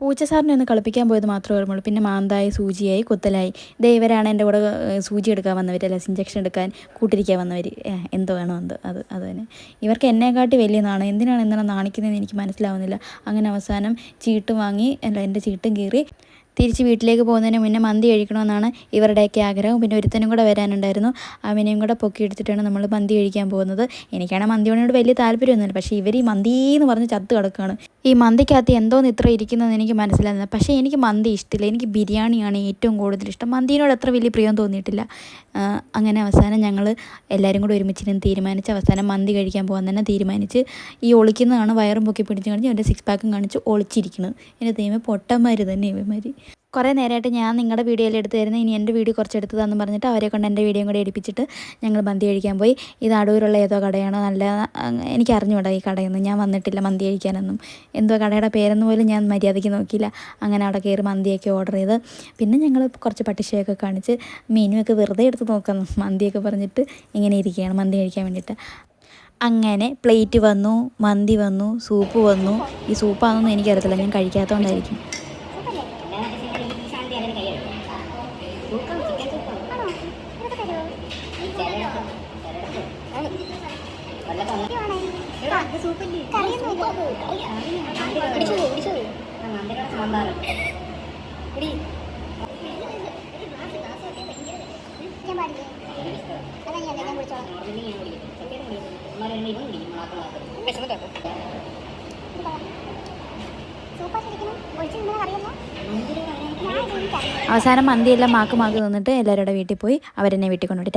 പൂച്ച സാറിനെ ഒന്ന് കളിപ്പിക്കാൻ പോയത് മാത്രമേ ഓർമ്മയുള്ളൂ. പിന്നെ മാന്തായി സൂചിയായി കുത്തലായി. ദേ എന്റെ കൂടെ സൂചി എടുക്കാൻ വന്നവർ അല്ല ഇഞ്ചക്ഷൻ എടുക്കാൻ കൂട്ടിരിക്കാൻ വന്നവർ എന്തോ വേണോ എന്തോ അത് അത് തന്നെ. ഇവർക്ക് എന്നെക്കാട്ടി വലിയ നാണം? എന്തിനാണ് എന്തിനാണ് നാണിക്കുന്നതെന്ന് എനിക്ക് മനസ്സിലാവുന്നില്ല. അങ്ങനെ അവസാനം ചീട്ട് വാങ്ങി അല്ല എന്റെ ചീട്ടും കീറി തിരിച്ച് വീട്ടിലേക്ക് പോകുന്നതിന് മുന്നേ മന്തി കഴിക്കണമെന്നാണ് ഇവരുടെയൊക്കെ ആഗ്രഹം. പിന്നെ ഒരുത്തനും കൂടെ വരാനുണ്ടായിരുന്നു. അവനെയും കൂടെ പൊക്കി എടുത്തിട്ടാണ് നമ്മൾ മന്തി കഴിക്കാൻ പോകുന്നത്. എനിക്കാണ് മന്തിയോട് വലിയ താല്പര്യമൊന്നുമില്ല. പക്ഷേ ഇവർ ഈ മന്തി എന്ന് പറഞ്ഞ് ചത്ത് കിടക്കുകയാണ്. ഈ മന്തിക്കകത്ത് എന്തോന്ന് ഇത്ര ഇരിക്കുന്നതെന്ന് എനിക്ക് മനസ്സിലാകുന്നില്ല. പക്ഷേ എനിക്ക് മന്തി ഇഷ്ടമില്ല. എനിക്ക് ബിരിയാണിയാണ് ഏറ്റവും കൂടുതൽ ഇഷ്ടം. മന്തിനോട് അത്ര വലിയ പ്രിയം തോന്നിയിട്ടില്ല. അങ്ങനെ അവസാനം ഞങ്ങൾ എല്ലാവരും കൂടെ ഒരുമിച്ചിരുന്ന് തീരുമാനിച്ച് അവസാനം മന്തി കഴിക്കാൻ പോകാൻ തന്നെ തീരുമാനിച്ച് ഈ ഒളിക്കുന്നതാണ് വയറും പൊക്കി പിടിച്ച് കാണിച്ച് എന്റെ സിക്സ് പാക്കും കാണിച്ച് ഒളിച്ചിരിക്കുന്നത് എന്റെ ദൈവം പൊട്ടന്മാർ തന്നെ ഇവന്മാർ കുറേ നേരമായിട്ട് ഞാൻ നിങ്ങളുടെ വീഡിയോയിൽ എടുത്ത് തരുന്നത് ഇനി എന്റെ വീഡിയോ കുറച്ച് എടുത്തതാന്ന് പറഞ്ഞിട്ട് അവരെ കൊണ്ട് എന്റെ വീഡിയോയും കൂടെ എടുപ്പിച്ചിട്ട് ഞങ്ങൾ മന്തി കഴിക്കാൻ പോയി. ഇത് അടൂരുള്ള ഏതോ കടയാണോ നല്ല എനിക്ക് അറിഞ്ഞൂടാ ഈ കടയൊന്നും. ഞാൻ വന്നിട്ടില്ല മന്തി കഴിക്കാനൊന്നും. എന്തോ കടയുടെ പേരെന്ന് പോലും ഞാൻ മര്യാദയ്ക്ക് നോക്കിയില്ല. അങ്ങനെ അവിടെ കയറി മന്തിയൊക്കെ ഓർഡർ ചെയ്ത് പിന്നെ ഞങ്ങൾ കുറച്ച് പട്ടിഷയൊക്കെ കാണിച്ച് മെനുവൊക്കെ വെറുതെ എടുത്ത് നോക്കാം മന്തിയൊക്കെ പറഞ്ഞിട്ട് ഇങ്ങനെ ഇരിക്കുകയാണ് മന്തി കഴിക്കാൻ വേണ്ടിയിട്ട്. അങ്ങനെ പ്ലേറ്റ് വന്നു മന്തി വന്നു സൂപ്പ് വന്നു. ഈ സൂപ്പാണെന്നൊന്നും എനിക്കറിയത്തില്ല. ഞാൻ കഴിക്കാത്തതുകൊണ്ടായിരിക്കും ഞാൻ പാടില്ലേ അതാ ഞാൻ ഞാൻ കുടിച്ചോളാം സൂപ്പർ ശരിക്കും ഒഴിച്ചു നിന്നത് അറിയല്ലോ ഞാൻ ഇത് എനിക്കറിയാം അവസാനം മന്തിയെല്ലാം മാക്ക് മാക്ക് നിന്നിട്ട് എല്ലാവരുടെ വീട്ടിൽ പോയി അവരെന്നെ വീട്ടിൽ കൊണ്ടുപോയി.